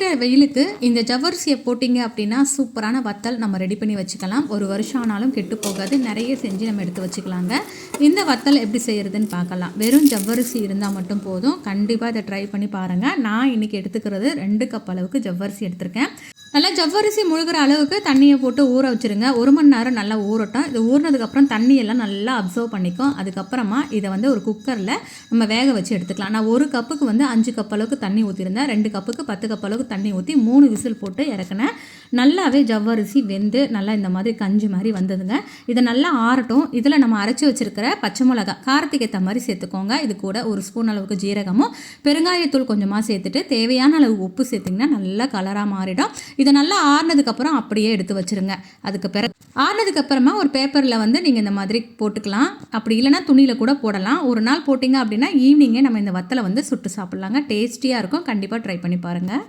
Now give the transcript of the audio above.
அடிக்கிற வெயிலுக்கு இந்த ஜவ்வரிசியை போட்டிங்க அப்படின்னா சூப்பரான வத்தல் நம்ம ரெடி பண்ணி வச்சுக்கலாம். ஒரு வருஷம் ஆனாலும் கெட்டு போகாது. நிறைய செஞ்சு நம்ம எடுத்து வச்சுக்கலாங்க. இந்த வத்தல் எப்படி செய்கிறதுன்னு பார்க்கலாம். வெறும் ஜவ்வரிசி இருந்தால் மட்டும் போதும். கண்டிப்பாக இதை ட்ரை பண்ணி பாருங்கள் நான் இன்றைக்கி எடுத்துக்கிறது ரெண்டு கப் அளவுக்கு ஜவ்வரிசி எடுத்திருக்கேன். நல்லா ஜவ்வரிசி முழுகிற அளவுக்கு தண்ணியை போட்டு ஊற வச்சுருங்க. ஒரு மணி நேரம் நல்லா ஊறட்டும். இது ஊறினதுக்கப்புறம் தண்ணியெல்லாம் நல்லா அப்சர்வ் பண்ணிக்கும். அதுக்கப்புறமா இதை வந்து ஒரு குக்கரில் நம்ம வேக வச்சு எடுத்துக்கலாம். நான் ஒரு கப்புக்கு வந்து அஞ்சு கப் அளவுக்கு தண்ணி ஊற்றிருந்தேன் ரெண்டு கப்புக்கு பத்து கப் அளவுக்கு தண்ணி ஊற்றி மூணு விசில் போட்டு இறக்குனேன். நல்லாவே ஜவ்வரிசி வெந்து நல்லா இந்த மாதிரி கஞ்சி மாதிரி வந்ததுங்க. இதை நல்லா ஆறட்டும். இதில் நம்ம அரைச்சி வச்சிருக்கிற பச்சை மிளகா காரத்துக்கு ஏற்ற மாதிரி சேர்த்துக்கோங்க. இது கூட ஒரு ஸ்பூன் அளவுக்கு ஜீரகமும் பெருங்காயத்தூள் கொஞ்சமாக சேர்த்துட்டு தேவையான அளவு உப்பு சேர்த்திங்கன்னா நல்லா கலராக மாறிடும். இதை நல்லா ஆறுனதுக்கப்புறம் அப்படியே எடுத்து வச்சிருங்க. அதுக்கு பிறகு ஆறுனதுக்கு அப்புறமா ஒரு பேப்பரில் வந்து நீங்கள் இந்த மாதிரி போட்டுக்கலாம். அப்படி இல்லைன்னா துணியில் கூட போடலாம். ஒரு நாள் போட்டிங்க அப்படின்னா ஈவினிங்கே நம்ம இந்த வத்தலை வந்து சுட்டு சாப்பிட்லாங்க. டேஸ்டியாக இருக்கும். கண்டிப்பாக ட்ரை பண்ணி பாருங்கள்